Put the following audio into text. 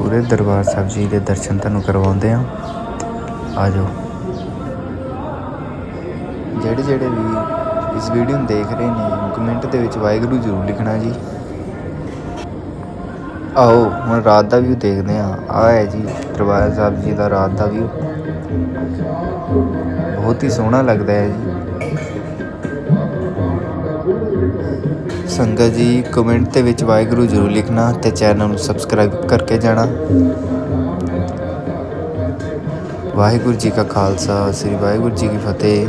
ਪੂਰੇ ਦਰਬਾਰ ਸਾਹਿਬ ਜੀ ਦੇ ਦਰਸ਼ਨ ਤੁਹਾਨੂੰ ਕਰਵਾਉਂਦੇ ਹਾਂ। ਆ ਜਾਓ ਜਿਹੜੇ ਜਿਹੜੇ ਵੀ ਇਸ ਵੀਡੀਓ ਨੂੰ ਦੇਖ ਰਹੇ ਨੇ ਕਮੈਂਟ ਦੇ ਵਿੱਚ ਵਾਹਿਗੁਰੂ ਜ਼ਰੂਰ ਲਿਖਣਾ ਜੀ। ਆਓ, ਹੁਣ ਰਾਤ ਦਾ ਵਿਊ ਦੇਖਦੇ ਹਾਂ। ਆ ਹੈ ਜੀ ਦਰਬਾਰ ਸਾਹਿਬ ਜੀ ਦਾ ਰਾਤ ਦਾ ਵਿਊ ਬਹੁਤ ਹੀ ਸੋਹਣਾ ਲੱਗਦਾ ਹੈ ਜੀ। ਸੰਗਤ ਜੀ ਕਮੈਂਟ ਦੇ ਵਿੱਚ ਵਾਹਿਗੁਰੂ ਜ਼ਰੂਰ ਲਿਖਣਾ ਤੇ ਚੈਨਲ ਨੂੰ ਸਬਸਕ੍ਰਾਈਬ ਕਰਕੇ ਜਾਣਾ। ਵਾਹਿਗੁਰੂ ਜੀ ਕਾ ਖਾਲਸਾ, ਸ੍ਰੀ ਵਾਹਿਗੁਰੂ ਜੀ ਕੀ ਫਤਿਹ।